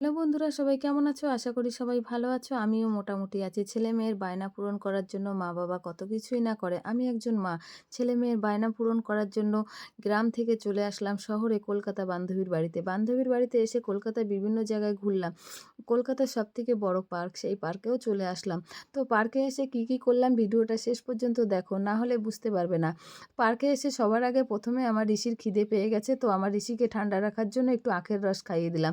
Hello বন্ধুরা, সবাই কেমন আছো? আশা করি সবাই ভালো আছো। আমিও মোটামুটি আছি। ছেলে মেয়ের বায়না পূরণ করার জন্য মা বাবা কত কিছুই না করে। আমি একজন মা। ছেলে মেয়ের বায়না পূরণ করার জন্য গ্রাম থেকে চলে আসলাম শহরে কলকাতা বান্ধবীর বাড়িতে। বান্ধবীর বাড়িতে এসে কলকাতায় বিভিন্ন জায়গায় ঘুরলাম। কলকাতার সব থেকে বড় পার্ক, সেই পার্কেও চলে আসলাম। তো পার্কে এসে কি কি করলাম ভিডিওটা শেষ পর্যন্ত দেখো, না হলে বুঝতে পারবে না। পার্কে এসে সবার আগে প্রথমে আমার ঋষির খিদে পেয়ে গেছে। তো আমার ঋষিকে ঠান্ডা রাখার জন্য একটু আখের রস খাইয়ে দিলাম।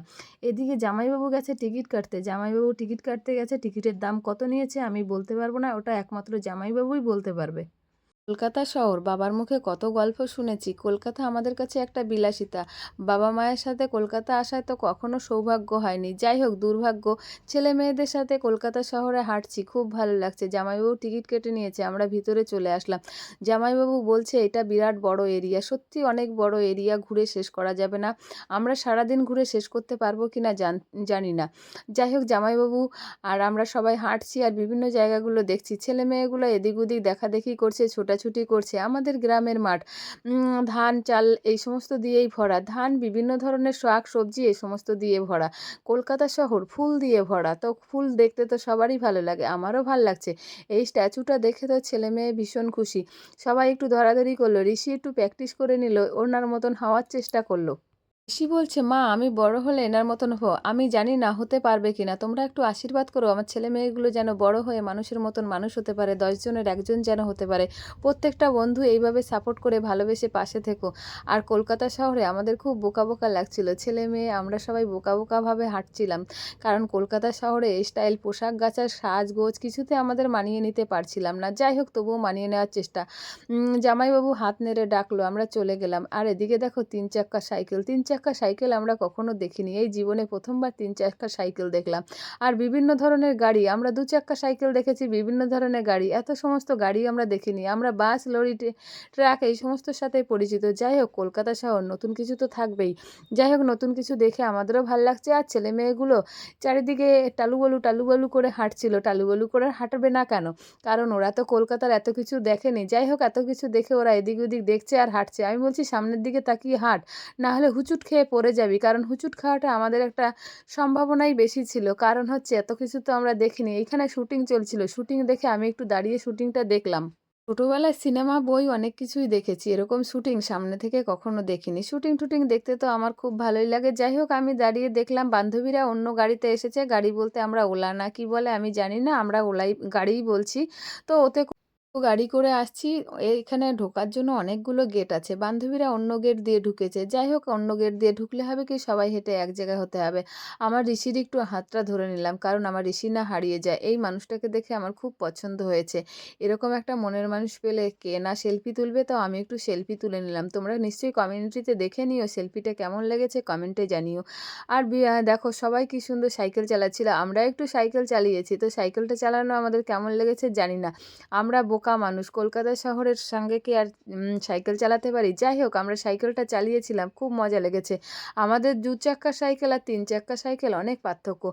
এদিকে জামাইবাবু গেছে টিকিট কাটতে। জামাইবাবু টিকিট কাটতে গেছে, টিকিটের দাম কত নিয়েছে আমি বলতে পারব না, ওটা একমাত্র জামাইবাবুই বলতে পারবে। কলকাতা শহর, বাবার মুখে কত গল্প শুনেছি। কলকাতা আমাদের কাছে একটা বিলাসিতা। বাবা মায়ের সাথে কলকাতা আসায় তো কখনো সৌভাগ্য হয়নি। যাই হোক, দুর্ভাগ্য। ছেলে মেয়েদের সাথে কলকাতা শহরে হাঁটছি, খুব ভালো লাগছে। জামাইবাবু টিকিট কেটে নিয়েছে, আমরা ভিতরে চলে আসলাম। জামাইবাবু বলছে, এটা বিরাট বড় এরিয়া। সত্যি অনেক বড় এরিয়া, ঘুরে শেষ করা যাবে না। আমরা সারাদিন ঘুরে শেষ করতে পারব কি না জানি না। যাই হোক, জামাইবাবু আর আমরা সবাই হাঁটছি আর বিভিন্ন জায়গাগুলো দেখছি। ছেলে মেয়েগুলো এদিক ওদিক দেখাদেখি করছে ছোটাছুটি করছে আমাদের গ্রামের মাঠ। ধান, চাল এই সমস্ত দিয়েই ভরা। ধান বিভিন্ন ধরনের শাক, সবজি এই সমস্ত দিয়ে ভরা। কলকাতা শহর ফুল দিয়ে ভরা। তো ফুল দেখতে তো সবারই ভালো লাগে, আমারও ভালো লাগছে। এই স্ট্যাচুটা দেখে তো ছেলে মেয়ে ভীষণ খুশি। সবাই একটু ধরাধরি করল, ঋষি একটু প্র্যাকটিস করে নিল, ওনার মতন হওয়ার চেষ্টা করল। ঋষি বলছে, মা, আমি বড় হলে এনার মতন হো আমি জানি না, হতে পারবে কিনা তোমরা একটু আশীর্বাদ করো। আমার ছেলে মেয়েগুলো যেন বড় হয়ে মানুষের মতন মানুষ হতে পারে দশজনের একজন যেন হতে পারে। প্রত্যেকটা বন্ধু এইভাবে সাপোর্ট করে ভালোবেসে পাশে থেকো। আর কলকাতা শহরে আমাদের খুব বোকা বোকা লাগছিল। ছেলে মেয়ে, আমরা সবাই বোকা বোকাভাবে হাঁটছিলাম। কারণ কলকাতা শহরে স্টাইল পোশাক, গাছার সাজগোজ কিছুতে আমাদের মানিয়ে নিতে পারছিলাম না। যাই হোক, তবুও মানিয়ে নেওয়ার চেষ্টা। জামাইবাবু হাত নেড়ে ডাকলো, আমরা চলে গেলাম। আর এদিকে দেখো, তিন চাক্কা সাইকেল। তিন চাক্কা সাইকেল আমরা কখনো দেখিনি। এই জীবনে প্রথমবার তিন চাক্কা সাইকেল দেখলাম। আর বিভিন্ন ধরনের গাড়ি, আমরা দু চাক্কা সাইকেল দেখেছি, বিভিন্ন ধরনের গাড়ি। এত সমস্ত গাড়ি আমরা দেখিনি। আমরা বাস, লরি ট্রাক এই সমস্ত সাথে পরিচিত। যাই হোক, কলকাতা শহর নতুন কিছু তো থাকবেই। যাই হোক, নতুন কিছু দেখে আমাদেরও ভালো লাগছে। আর ছেলে মেয়েগুলো চারিদিকে টালুবলু টালুবলু করে হাঁটছিল। টালুবলু করে হাঁটবে না কেন? কারণ ওরা তো কলকাতার এত কিছু দেখেনি। যাই হোক, এত কিছু দেখে ওরা এদিক ওদিক দেখছে আর হাঁটছে। আমি বলছি, সামনের দিকে তাকিয়ে হাঁট। না হলে হুচুট খেয়ে পড়ে যাবি। কারণ হুচুট খাওয়াটা আমাদের একটা সম্ভাবনাই বেশি ছিল। কারণ হচ্ছে এত কিছু তো আমরা দেখিনি। এখানে শুটিং চলছিল। শুটিং দেখে আমি একটু দাঁড়িয়ে শুটিংটা দেখলাম। ছোটোবেলায় সিনেমা বই অনেক কিছুই দেখেছি। এরকম শুটিং সামনে থেকে কখনো দেখিনি। শুটিং টুটিং দেখতে তো আমার খুব ভালোই লাগে। যাই হোক, আমি দাঁড়িয়ে দেখলাম। বান্ধবীরা অন্য গাড়িতে এসেছে। গাড়ি বলতে আমরা ওলা না কি বলে আমি জানি না। আমরা ওলাই গাড়িই বলছি। তো ওতে গাড়ি করে আসছি। এইখানে ঢোকার জন্য অনেকগুলো গেট আছে। বান্ধবীরা অন্য গেট দিয়ে ঢুকেছে। যাই হোক, অন্য গেট দিয়ে ঢুকলে হবে কি? সবাই হেঁটে এক জায়গায় হতে হবে। আমার ঋষির একটু হাতটা ধরে নিলাম, কারণ আমার ঋষি না হারিয়ে যায়। এই মানুষটাকে দেখে আমার খুব পছন্দ হয়েছে। এরকম একটা মনের মানুষ পেলে কে না সেলফি তুলবে? তো আমি একটু সেলফি তুলে নিলাম। তোমরা নিশ্চয়ই কমিউনিটিতে দেখে নিও সেলফিটা কেমন লেগেছে কমেন্টে জানিও। আর দেখো, সবাই কি সুন্দর সাইকেল চালাচ্ছিল। আমরা একটু সাইকেল চালিয়েছি। তো সাইকেলটা চালানো আমাদের কেমন লেগেছে জানি না। আমরা বোকা মানুষ। কলকাতা শহরের সঙ্গে কি আর সাইকেল চালাতে পারি? যাই হোক, আমরা সাইকেলটা চালিয়েছিলাম, খুব মজা লেগেছে। আমাদের দু চাক্কা সাইকেল আর তিন চাক্কা সাইকেল অনেক পার্থক্য।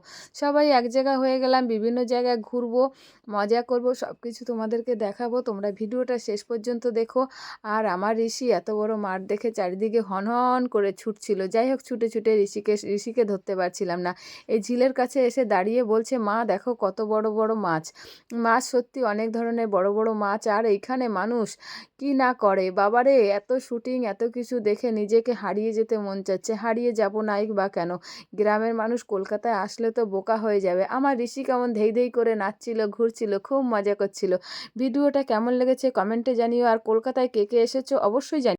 সবাই এক জায়গা হয়ে গেলাম, বিভিন্ন জায়গায় ঘুরবো, মজা করব সব কিছু তোমাদেরকে দেখাবো। তোমরা ভিডিওটা শেষ পর্যন্ত দেখো। আর আমার ঋষি এত বড় মাঠ দেখে চারিদিকে হন হন করে ছুটছিল। যাই হোক, ছুটে ছুটে ঋষিকে ঋষিকে ধরতে পারছিলাম না। এই ঝিলের কাছে এসে দাঁড়িয়ে বলছে, মা, দেখো কত বড় বড় মাছ। মাছ সত্যি অনেক ধরনের বড় বড় মাছ আর এইখানে মানুষ কি না করে? বাবারে, এত শুটিং, এত কিছু দেখে নিজেকে হারিয়ে যেতে মন চাচ্ছে। হারিয়ে যাব নাইক বা কেন? গ্রামের মানুষ কলকাতায় আসলে তো বোকা হয়ে যাবে। আমার ঋষি কেমন ধেই ধেই করে নাচছিল, ঘুরছিল, খুব মজা করছিল। ভিডিওটা কেমন লেগেছে কমেন্টে জানিও। আর কলকাতায় কে কে এসেছ অবশ্যই জানি